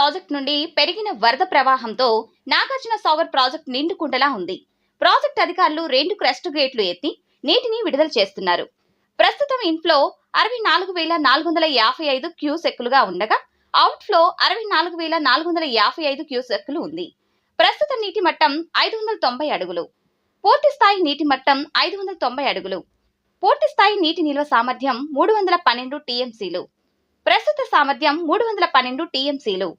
Project నుండి పెరిగిన వరద ప్రవాహంతో నాగార్జున సాగర్ ప్రాజెక్టు నిండుకుంటలా ఉంది. ప్రాజెక్టు అధికారులు రెండు క్రెస్ట్ గేట్లు ఎత్తి నీటిని విడుదల చేస్తున్నారు. ప్రస్తుతం ఇన్ఫ్లో అరవై నాలుగు వేల నాలుగు వందల యాభై ఐదు క్యూసెక్కులుగా ఉండగా అవుట్ఫ్లో అరవై నాలుగు వేల నాలుగు వందల యాభై ఐదు క్యూసెక్కులు ఉంది. ప్రస్తుత నీటి మట్టం ఐదు వందల తొంభై అడుగులు. పూర్తి స్థాయి నీటి మట్టం ఐదు వందల తొంభై అడుగులు. పూర్తి స్థాయి నీటి నిల్వ సామర్థ్యం మూడు వందల పన్నెండు టీఎంసీలు. ప్రస్తుత సామర్థ్యం మూడు వందల పన్నెండు టీఎంసీలు.